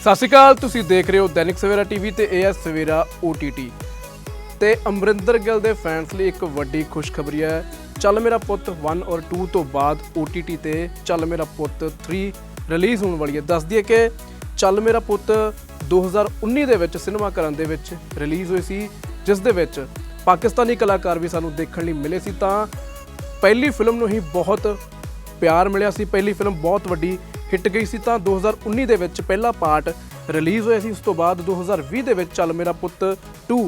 ਸਤਿ ਸ਼੍ਰੀ ਅਕਾਲ, ਤੁਸੀਂ ਦੇਖ ਰਹੇ ਹੋ ਦੈਨਿਕ ਸਵੇਰਾ ਟੀਵੀ ਤੇ ਇਹ ਹੈ ਸਵੇਰਾ OTT ਤੇ ਅਮਰਿੰਦਰ ਗਿੱਲ ਦੇ ਫੈਨਸ ਲਈ ਇੱਕ ਵੱਡੀ ਖੁਸ਼ਖਬਰੀ ਹੈ। ਚੱਲ ਮੇਰਾ ਪੁੱਤ 1 ਔਰ 2 ਤੋਂ ਬਾਅਦ OTT ਤੇ ਚੱਲ ਮੇਰਾ ਪੁੱਤ 3 ਰਿਲੀਜ਼ ਹੋਣ ਵਾਲੀ ਹੈ। ਦੱਸ ਦਈਏ ਕਿ ਚੱਲ ਮੇਰਾ ਪੁੱਤ 2019 ਦੇ ਵਿੱਚ ਸਿਨੇਮਾ ਘਰਾਂ ਦੇ ਵਿੱਚ ਰਿਲੀਜ਼ ਹੋਈ ਸੀ, ਜਿਸ ਦੇ ਵਿੱਚ ਪਾਕਿਸਤਾਨੀ ਕਲਾਕਾਰ ਵੀ ਸਾਨੂੰ ਦੇਖਣ ਲਈ ਮਿਲੇ ਸੀ। ਤਾਂ ਪਹਿਲੀ ਫਿਲਮ ਨੂੰ ਹੀ ਬਹੁਤ ਪਿਆਰ ਮਿਲਿਆ ਸੀ। ਪਹਿਲੀ ਫਿਲਮ ਬਹੁਤ ਵੱਡੀ ਹਿੱਟ ਗਈ ਸੀ ਤਾਂ 2019 ਦੇ ਵਿੱਚ ਪਹਿਲਾ ਪਾਰਟ ਰਿਲੀਜ਼ ਹੋਇਆ ਸੀ। ਉਸ ਤੋਂ ਬਾਅਦ 2020 ਦੇ ਵਿੱਚ ਚੱਲ ਮੇਰਾ ਪੁੱਤ 2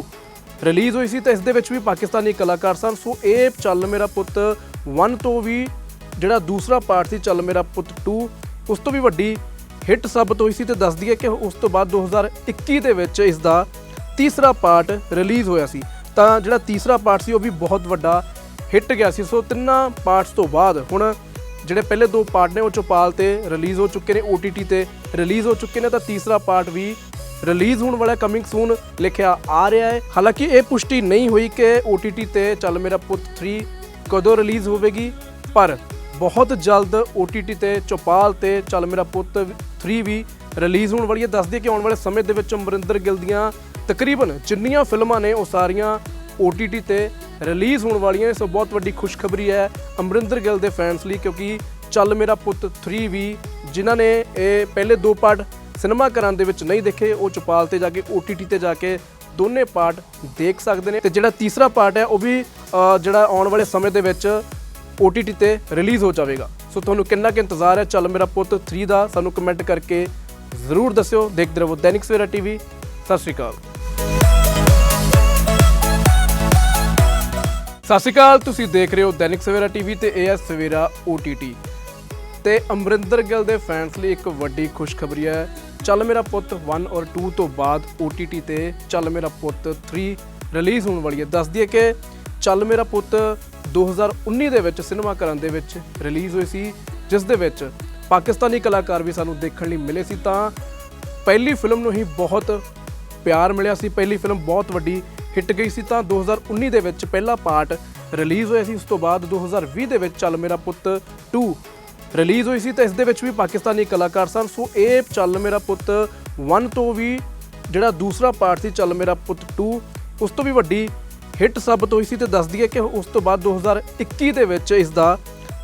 ਰਿਲੀਜ਼ ਹੋਈ ਸੀ ਤਾਂ ਇਸ ਦੇ ਵਿੱਚ ਵੀ ਪਾਕਿਸਤਾਨੀ ਕਲਾਕਾਰ ਸਨ। ਸੋ ਇਹ ਚੱਲ ਮੇਰਾ ਪੁੱਤ 1 ਤੋਂ ਵੀ ਜਿਹੜਾ ਦੂਸਰਾ ਪਾਰਟ ਸੀ, ਚੱਲ ਮੇਰਾ ਪੁੱਤ 2 ਉਸ ਤੋਂ ਵੀ ਵੱਡੀ ਹਿੱਟ ਸਾਬਤ ਹੋਈ ਸੀ ਤੇ ਦੱਸ ਦਈਏ ਕਿ ਉਸ ਤੋਂ ਬਾਅਦ 2021 ਦੇ ਵਿੱਚ ਇਸ ਦਾ ਤੀਸਰਾ ਪਾਰਟ ਰਿਲੀਜ਼ ਹੋਇਆ ਸੀ। ਤਾਂ ਜਿਹੜਾ ਤੀਸਰਾ ਪਾਰਟ ਸੀ, ਉਹ ਵੀ ਬਹੁਤ ਵੱਡਾ ਹਿੱਟ ਗਿਆ ਸੀ। ਸੋ ਤਿੰਨਾਂ ਪਾਰਟਸ ਤੋਂ ਬਾਅਦ ਹੁਣ ਜਿਹੜੇ ਪਹਿਲੇ ਦੋ ਪਾਰਟ ਨੇ ਉਹ ਚੌਪਾਲ ਤੇ ਰਿਲੀਜ਼ ਹੋ ਚੁੱਕੇ ਨੇ OTT ਤੇ ਰਿਲੀਜ਼ ਹੋ ਚੁੱਕੇ ਨੇ, ਤਾਂ ਤੀਸਰਾ ਪਾਰਟ ਵੀ ਰਿਲੀਜ਼ ਹੋਣ ਵਾਲਾ ਕਮਿੰਗ ਸੂਨ ਲਿਖਿਆ ਆ ਰਿਹਾ ਹੈ। ਹਾਲਾਂਕਿ ਇਹ ਪੁਸ਼ਟੀ ਨਹੀਂ ਹੋਈ ਕਿ OTT ਤੇ ਚੱਲ ਮੇਰਾ ਪੁੱਤ 3 ਕਦੋਂ ਰਿਲੀਜ਼ ਹੋਵੇਗੀ, ਪਰ ਬਹੁਤ ਜਲਦ OTT ਤੇ ਚੌਪਾਲ ਤੇ ਚੱਲ ਮੇਰਾ ਪੁੱਤ 3 ਵੀ ਰਿਲੀਜ਼ ਹੋਣ ਵਾਲੀ ਹੈ। ਦੱਸਦੀ ਕਿ ਆਉਣ ਵਾਲੇ ਸਮੇਂ ਦੇ ਵਿੱਚ ਅਮਰਿੰਦਰ ਗਿੱਲ ਦੀਆਂ ਤਕਰੀਬਨ ਜਿੰਨੀਆਂ ਫਿਲਮਾਂ ਨੇ ਉਹ ਸਾਰੀਆਂ OTT ਤੇ ਰਿਲੀਜ਼ ਹੋਣ ਵਾਲੀਆਂ ਨੇ, ਸੋ ਬਹੁਤ ਵੱਡੀ ਖੁਸ਼ਖਬਰੀ ਹੈ ਅਮਰਿੰਦਰ ਗਿੱਲ ਦੇ ਫੈਨਸ ਲਈ, ਕਿਉਂਕਿ ਚੱਲ ਮੇਰਾ ਪੁੱਤ 3 ਵੀ, ਜਿਨ੍ਹਾਂ ਨੇ ਇਹ ਪਹਿਲੇ ਦੋ ਪਾਰਟ ਸਿਨੇਮਾ ਘਰਾਂ ਦੇ ਵਿੱਚ ਨਹੀਂ ਦੇਖੇ, ਉਹ ਚਪਾਲ ਤੇ ਜਾ ਕੇ OTT ਤੇ ਜਾ ਕੇ ਦੋਨੇ ਪਾਰਟ ਦੇਖ ਸਕਦੇ ਨੇ। ਤੇ ਜਿਹੜਾ ਤੀਸਰਾ ਪਾਰਟ ਹੈ, ਉਹ ਵੀ ਜਿਹੜਾ ਆਉਣ ਵਾਲੇ ਸਮੇਂ ਦੇ ਵਿੱਚ OTT ਤੇ ਰਿਲੀਜ਼ ਹੋ ਜਾਵੇਗਾ। ਸੋ ਤੁਹਾਨੂੰ ਕਿੰਨਾ ਕੁ ਇੰਤਜ਼ਾਰ ਹੈ, ਚੱਲ ਮੇਰਾ ਪੁੱਤ 3 ਦਾ, ਸਾਨੂੰ ਕਮੈਂਟ ਕਰਕੇ ਜ਼ਰੂਰ ਦੱਸਿਓ। ਦੇਖਦੇ ਰਹੋ ਦੈਨਿਕ ਸਵੇਰਾ ਟੀਵੀ ਸਤਿ ਸ਼੍ਰੀ ਅਕਾਲ। ਸਤਿ ਸ਼੍ਰੀ ਅਕਾਲ, ਤੁਸੀਂ ਦੇਖ ਰਹੇ ਹੋ ਦੈਨਿਕ ਸਵੇਰਾ ਟੀਵੀ ਤੇ ਇਹ ਹੈ ਸਵੇਰਾ OTT ਤੇ ਅਮਰਿੰਦਰ ਗਿੱਲ ਦੇ ਫੈਨਸ ਲਈ ਇੱਕ ਵੱਡੀ ਖੁਸ਼ਖਬਰੀ ਹੈ। ਚੱਲ ਮੇਰਾ ਪੁੱਤ 1 ਔਰ 2 ਤੋਂ ਬਾਅਦ OTT ਤੇ ਚੱਲ ਮੇਰਾ ਪੁੱਤ 3 ਰਿਲੀਜ਼ ਹੋਣ ਵਾਲੀ ਹੈ। ਦੱਸ ਦਈਏ ਕਿ ਚੱਲ ਮੇਰਾ ਪੁੱਤ 2019 ਦੇ ਵਿੱਚ ਸਿਨੇਮਾ ਘਰਾਂ ਦੇ ਵਿੱਚ ਰਿਲੀਜ਼ ਹੋਈ ਸੀ, ਜਿਸ ਦੇ ਵਿੱਚ ਪਾਕਿਸਤਾਨੀ ਕਲਾਕਾਰ ਵੀ ਸਾਨੂੰ ਦੇਖਣ ਲਈ ਮਿਲੇ ਸੀ। ਤਾਂ ਪਹਿਲੀ ਫਿਲਮ ਨੂੰ ਹੀ ਬਹੁਤ ਪਿਆਰ ਮਿਲਿਆ ਸੀ। ਪਹਿਲੀ ਫਿਲਮ ਬਹੁਤ ਵੱਡੀ ਹਿੱਟ ਗਈ ਸੀ ਤਾਂ 2019 ਦੇ ਵਿੱਚ ਪਹਿਲਾ ਪਾਰਟ ਰਿਲੀਜ਼ ਹੋਇਆ ਸੀ, ਉਸ ਤੋਂ ਬਾਅਦ 2020 ਦੇ ਵਿੱਚ ਚੱਲ ਮੇਰਾ ਪੁੱਤ 2 ਰਿਲੀਜ਼ ਹੋਈ ਸੀ ਤਾਂ ਇਸ ਦੇ ਵਿੱਚ ਵੀ ਪਾਕਿਸਤਾਨੀ ਕਲਾਕਾਰ ਸਨ। ਸੋ ਇਹ ਚੱਲ ਮੇਰਾ ਪੁੱਤ 1 ਤੋਂ ਵੀ ਜਿਹੜਾ ਦੂਸਰਾ ਪਾਰਟ ਸੀ, ਚੱਲ ਮੇਰਾ ਪੁੱਤ 2 ਉਸ ਤੋਂ ਵੀ ਵੱਡੀ ਹਿੱਟ ਸਾਬਤ ਹੋਈ ਸੀ ਤੇ ਦੱਸਦੀ ਹੈ ਕਿ ਉਸ ਤੋਂ ਬਾਅਦ 2021 ਦੇ ਵਿੱਚ ਇਸ ਦਾ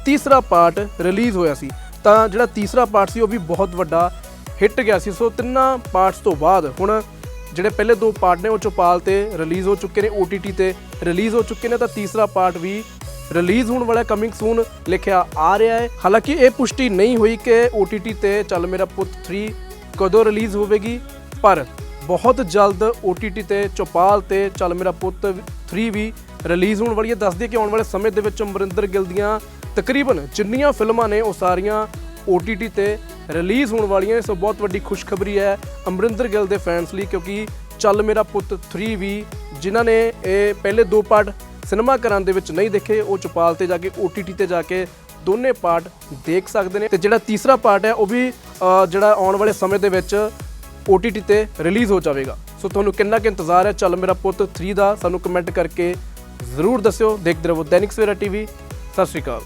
ਤੀਸਰਾ ਪਾਰਟ ਰਿਲੀਜ਼ ਹੋਇਆ ਸੀ। ਤਾਂ ਜਿਹੜਾ ਤੀਸਰਾ ਪਾਰਟ ਸੀ, ਉਹ ਵੀ ਬਹੁਤ ਵੱਡਾ ਹਿੱਟ ਗਿਆ ਸੀ। ਸੋ ਤਿੰਨਾਂ ਪਾਰਟਸ ਤੋਂ ਬਾਅਦ ਹੁਣ ਜਿਹੜੇ ਪਹਿਲੇ ਦੋ ਪਾਰਟ ਨੇ ਉਹ ਚੌਪਾਲ ਤੇ ਰਿਲੀਜ਼ ਹੋ ਚੁੱਕੇ ਨੇ OTT ਤੇ ਰਿਲੀਜ਼ ਹੋ ਚੁੱਕੇ ਨੇ, ਤਾਂ ਤੀਸਰਾ ਪਾਰਟ ਵੀ ਰਿਲੀਜ਼ ਹੋਣ ਵਾਲਾ ਕਮਿੰਗ ਸੂਨ ਲਿਖਿਆ ਆ ਰਿਹਾ ਹੈ। ਹਾਲਾਂਕਿ ਇਹ ਪੁਸ਼ਟੀ ਨਹੀਂ ਹੋਈ ਕਿ OTT ਤੇ ਚੱਲ ਮੇਰਾ ਪੁੱਤ 3 ਕਦੋਂ ਰਿਲੀਜ਼ ਹੋਵੇਗੀ, ਪਰ ਬਹੁਤ ਜਲਦ OTT ਤੇ ਚੌਪਾਲ ਤੇ ਚੱਲ ਮੇਰਾ ਪੁੱਤ 3 ਵੀ ਰਿਲੀਜ਼ ਹੋਣ ਵਾਲੀ ਹੈ। ਦੱਸ ਦਈਏ ਕਿ ਆਉਣ ਵਾਲੇ ਸਮੇਂ ਦੇ ਵਿੱਚ ਅਮਰਿੰਦਰ ਗਿੱਲ ਦੀਆਂ ਤਕਰੀਬਨ ਜਿੰਨੀਆਂ ਫਿਲਮਾਂ ਨੇ ਉਹ ਸਾਰੀਆਂ OTT ਤੇ ਰਿਲੀਜ਼ ਹੋਣ ਵਾਲੀਆਂ ਨੇ, ਸੋ ਬਹੁਤ ਵੱਡੀ ਖੁਸ਼ਖਬਰੀ ਹੈ ਅਮਰਿੰਦਰ ਗਿੱਲ ਦੇ ਫੈਨਸ ਲਈ, ਕਿਉਂਕਿ ਚੱਲ ਮੇਰਾ ਪੁੱਤ 3 ਵੀ, ਜਿਨ੍ਹਾਂ ਨੇ ਇਹ ਪਹਿਲੇ ਦੋ ਪਾਰਟ ਸਿਨੇਮਾ ਘਰਾਂ ਦੇ ਵਿੱਚ ਨਹੀਂ ਦੇਖੇ, ਉਹ ਚੁਪਾਲ ਤੇ ਜਾ ਕੇ OTT ਤੇ ਜਾ ਕੇ ਦੋਨੇ ਪਾਰਟ ਦੇਖ ਸਕਦੇ ਨੇ। ਤੇ ਜਿਹੜਾ ਤੀਸਰਾ ਪਾਰਟ ਹੈ, ਉਹ ਵੀ ਜਿਹੜਾ ਆਉਣ ਵਾਲੇ ਸਮੇਂ ਦੇ ਵਿੱਚ OTT ਤੇ ਰਿਲੀਜ਼ ਹੋ ਜਾਵੇਗਾ। ਸੋ ਤੁਹਾਨੂੰ ਕਿੰਨਾ ਕੁ ਇੰਤਜ਼ਾਰ ਹੈ, ਚੱਲ ਮੇਰਾ ਪੁੱਤ 3 ਦਾ, ਸਾਨੂੰ ਕਮੈਂਟ ਕਰਕੇ ਜ਼ਰੂਰ ਦੱਸਿਓ। ਦੇਖਦੇ ਰਹੋ ਦੈਨਿਕ ਸਵੇਰਾ ਟੀਵੀ ਸਤਿ ਸ਼੍ਰੀ ਅਕਾਲ।